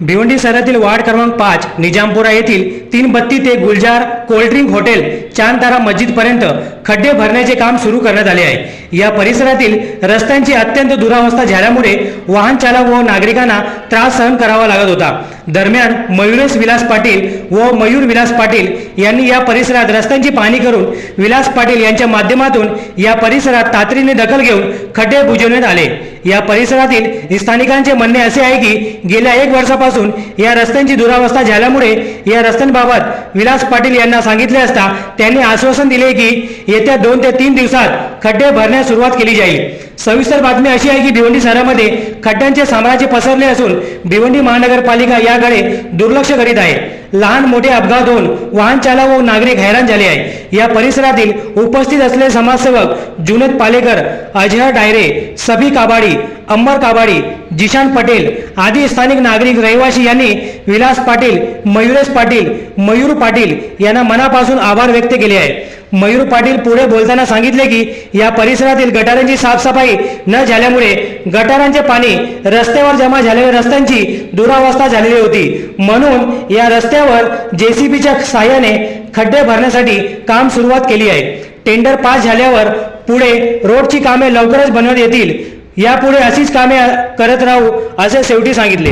भिवंडी शहरातील वार्ड क्रमांक पाच निजामपुरा येथील तीन बत्ती ते गुलजार कोल्ड्रिंक हॉटेल चांदतारा मस्जिदपर्यंत खड्डे भरण्याचे काम सुरू करण्यात आले आहे. या परिसरातील रस्त्यांची अत्यंत दुरावस्था झाल्यामुळे वाहन चालक व नागरिकांना त्रास सहन करावा लागत होता. दरम्यान मयुरेश विलास पाटील व मयूर विलास पाटील यांनी या परिसरात रस्त्यांची पाहणी करून विलास पाटील यांच्या माध्यमातून या परिसरात तातडीने दखल घेऊन खड्डे बुजवण्यात आले. या परिसरातील स्थानिकांचे म्हणणे असे आहे की गेल्या एक वर्षापासून या रस्त्यांची दुरावस्था झाल्यामुळे या रस्त्यांबाबत विलास पाटील यांना सांगितले असता त्यांनी आश्वासन दिले की येत्या दोन ते तीन दिवसात खड्डे भरण्यास सुरुवात केली जाईल. सविस्तर बातमी अशी आहे की भिवंडी शहरामध्ये खड्ड्यांचे साम्राज्य पसरले असून भिवंडी महानगरपालिका याकडे दुर्लक्ष करीत आहे. लहान मोठे अपघात होऊन वाहन चालक व नागरिक हैराण झाले आहे या परिसरातील उपस्थित असलेले समाजसेवक जुनेद पालेकर अजहर डायरे सभी काबाडी अंबर काबाडी जिशान पटेल आदी स्थानिक नागरिक रहिवासी यांनी विलास पाटील मयुरेश पाटील मयूर पाटील यांना मनापासून आभार व्यक्त केले आहे मयूर पाटील पुढे बोलताना सांगितले की या परिसरातील गटारांची साफसफाई न झाल्यामुळे गटारांचे पाणी रस्त्यावर जमा झालेल्या रस्त्यांची दुरावस्था झालेली होती. म्हणून या रस्त्यावर जेसीबीच्या सहाय्याने खड्डे भरण्यासाठी काम सुरुवात केली आहे. टेंडर पास झाल्यावर पुढे रोडची कामे लवकरच बनवण्यात येतील. यापुढे अशीच कामे करत राहू असे शेवटी सांगितले.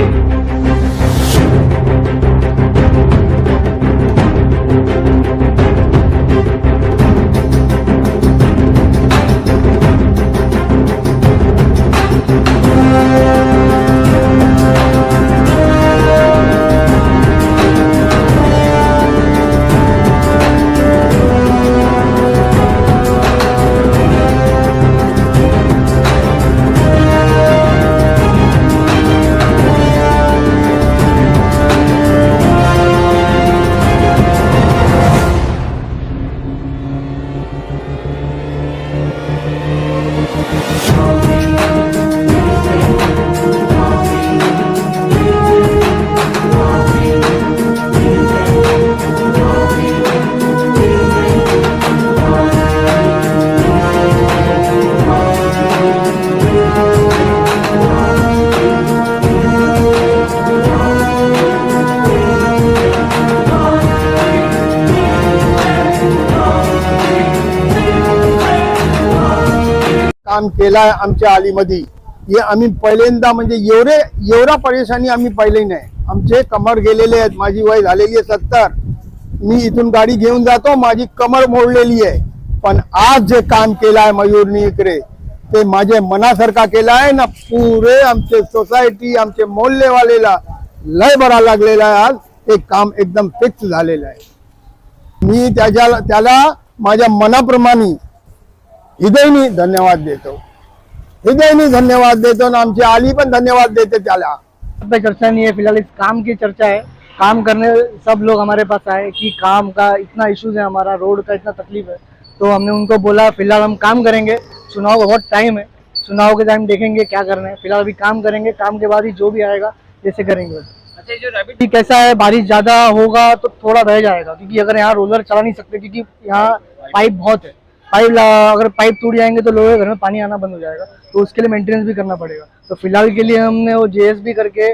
काम केलाय आमच्या आलीमध्ये. हे आम्ही पहिल्यांदा म्हणजे एवढे एवढा परेशानी आम्ही पाहिले नाही. आमचे कमर गेलेले आहेत माझी वय झालेली आहे सत्तर. मी इथून गाडी घेऊन जातो माझी कमर मोडलेली आहे. पण आज जे काम केलंय मयूरनी इकडे ते माझे मनासारखा केला आहे ना पुरे आमचे सोसायटी आमचे मोहल्लेवालेला लय बरा लागलेला आहे आज. ते काम एकदम फिक्स झालेलं आहे. मी त्याच्या त्याला माझ्या मनाप्रमाणे हृदयनी धन्यवाद देतो. हृदयनी धन्यवाद देतो आणि आमची आली पण धन्यवाद देते त्याला. पे चर्चा नहीं है फ़िलहाल इस काम की चर्चा है काम करने सब लोग हमारे पास आए कि काम का इतना इश्यूज़ है हमारा रोड का इतना तकलीफ़ है. तो हमने उनको बोला फ़िलहाल हम काम करेंगे चुनाव का बहुत टाइम है. चुनाव के टाइम देखेंगे क्या करना है. फ़िलहाल अभी काम करेंगे काम के बाद ही जो भी आएगा जैसे करेंगे. अच्छा जो रैबिट कैसा है बारिश ज़्यादा होगा तो थोड़ा रह जाएगा क्योंकि अगर यहाँ रोलर चला नहीं सकते क्योंकि यहाँ पाइप बहुत है. पाइप अगर पाइप टूट जाएँगे तो लोगों के घर में पानी आना बंद हो जाएगा तो उसके लिए मेंटेनेंस भी करना पड़ेगा। तो फ़िलहाल के लिए हमने वो जेएसबी करके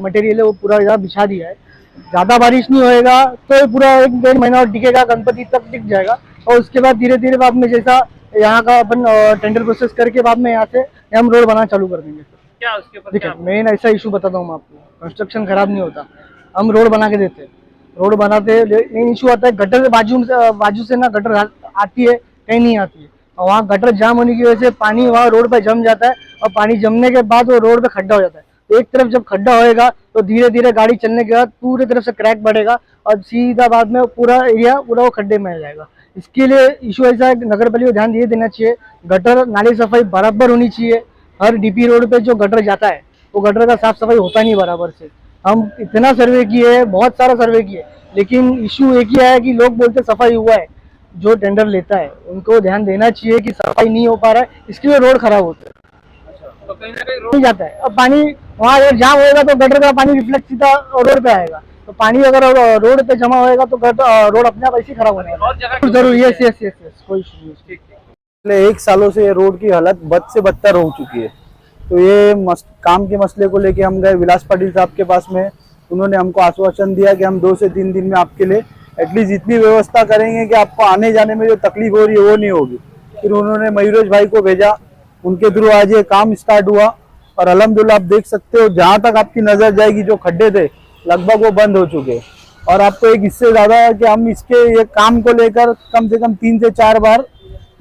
मटेरियल है वो पूरा यहाँ बिछा दिया है। ज़्यादा बारिश नहीं होएगा तो पूरा एक डेढ़ महीना और टिकेगा गणपति तक टिक जाएगा। और उसके बाद धीरे धीरे बाद में जैसा यहाँ का अपन टेंडर प्रोसेस करके बाद में यहाँ से हम रोड बनाना चालू कर देंगे। क्या उसके ऊपर मेन ऐसा इशू बताता हूँ मैं आपको। कंस्ट्रक्शन खराब नहीं होता। हम रोड बना के देते हैं। रोड बनाते मेन इशू आता है गटर बाजू से बाजू से ना गटर आती है कहीं नहीं आती है। और वहाँ गटर जाम होने की वजह से पानी वहाँ रोड पर जम जाता है और पानी जमने के बाद वो रोड पर खड्डा हो जाता है। तो एक तरफ़ जब खड्डा होएगा तो धीरे धीरे गाड़ी चलने के बाद पूरी तरफ़ से क्रैक बढ़ेगा और सीधा बाद में पूरा एरिया, पूरा वो खड्डे में आ जाएगा। इसके लिए इशू ऐसा है नगर पालिका ध्यान ये देना चाहिए, गटर नाली सफ़ाई बराबर होनी चाहिए। हर डीपी रोड पे जो गटर जाता है, वो गटर का साफ़ सफ़ाई होता नहीं बराबर से। हम इतना सर्वे किए हैं, बहुत सारा सर्वे किए लेकिन इशू एक ही है कि लोग बोलते सफ़ाई हुआ है। जो टेंडर लेता है उनको ध्यान देना चाहिए कि सफ़ाई नहीं हो पा रहा है इसके लिए रोड खराब होता है। तो कहीं ना कहीं रोड नहीं जाता है। अब पानी वहाँ अगर जाम होएगा तो गटर का पानी रिफ्लेक्ट सीधा रोड पे आएगा। तो पानी अगर रोड पे जमा होएगा तो गटर रोड अपने आप ऐसे खराब होने है। ज़रूर यस यस यस यस कोई इशू नहीं ठीक ठीक। पिछले एक सालों से रोड की हालत बद से बदतर हो चुकी है। तो ये मस, काम के मसले को लेके हम गए विलास पाटिल साहब के पास में। उन्होंने हमको आश्वासन दिया कि हम दो से तीन दिन में आपके लिए एटलीस्ट इतनी व्यवस्था करेंगे कि आपको आने जाने में जो तकलीफ़ हो रही है, वो नहीं होगी। फिर उन्होंने मयूरेश भाई को भेजा। उनके थ्रू आज ये काम स्टार्ट हुआ। और अलहमदुल्ला, आप देख सकते हो, जहाँ तक आपकी नज़र जाएगी, जो खड्डे थे, लगभग वो बंद हो चुके और आपको एक इससे ज़्यादा है कि हम इसके, ये काम को लेकर कम से कम तीन से चार बार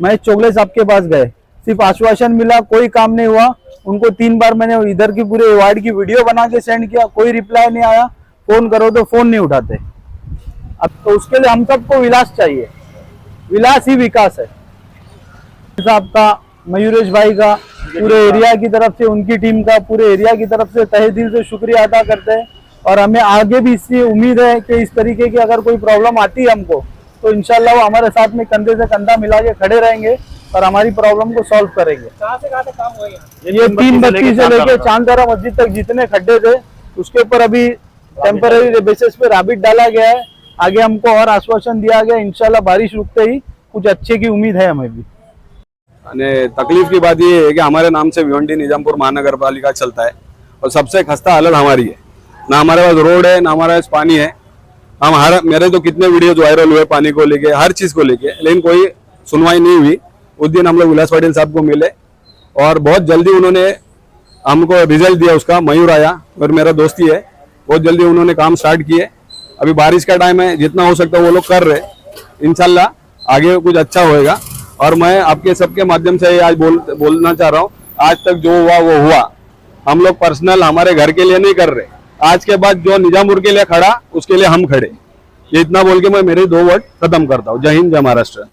महेश चोगले साहब के पास गए। सिर्फ़ आश्वासन मिला, कोई काम नहीं हुआ। उनको तीन बार मैंने इधर की पूरे वार्ड की वीडियो बना के सेंड किया। कोई रिप्लाई नहीं आया। फ़ोन करो तो फ़ोन नहीं उठाते। अब तो उसके लिए हम सबको विलास चाहिए। विलास ही विकास है। साहब का मयूरेश भाई का पूरे एरिया की तरफ़ से उनकी टीम का पूरे एरिया की तरफ़ से तहे दिल से शुक्रिया अदा करते हैं। और हमें आगे भी इससे उम्मीद है कि इस तरीके की अगर कोई प्रॉब्लम आती है हमको तो इंशाल्लाह वो हमारे साथ में कंधे से कंधा मिला के खड़े रहेंगे और हमारी प्रॉब्लम को सॉल्व करेंगे। कहाँ से कहाँ तक काम हुआ ये? तीन बत्ती से लेके चांदारा मस्जिद तक जितने खड्डे थे उसके ऊपर अभी टेम्पररी बेसिस पे राबिट डाला गया है। आगे हमको और आश्वासन दिया गया इंशाल्लाह बारिश रुकते ही कुछ अच्छे की उम्मीद है हमें भी અને તકલીફ की बात ये है कि हमारे नाम से भिवंडी निजामपुर महानगर पालिका चलता है और सबसे खस्ता हालत हमारी है ना हमारे पास रोड है ना हमारे पास पानी है हम हर मेरे तो कितने वीडियोज वायरल हुए पानी को लेके हर चीज को लेके लेकिन कोई सुनवाई नहीं हुई उस दिन हम लोग विलास पाटिल साहब को मिले और बहुत जल्दी उन्होंने हमको रिजल्ट दिया उसका मयूर आया और मेरा दोस्ती है बहुत जल्दी उन्होंने काम स्टार्ट किए अभी बारिश का टाइम है, जितना हो सकता है वो लोग कर रहे इनशाला आगे कुछ अच्छा होएगा। और मैं आपके सबके माध्यम से आज बोल, बोलना चाह रहा हूँ, आज तक जो हुआ, वो हुआ। हम लोग पर्सनल हमारे घर के लिए नहीं कर रहे। आज के बाद जो निजामुर के लिए खड़ा, उसके लिए हम खड़े। ये इतना बोल के मैं मेरे दो वर्ड खत्म करता हूँ। जय हिंद, जय महाराष्ट्र।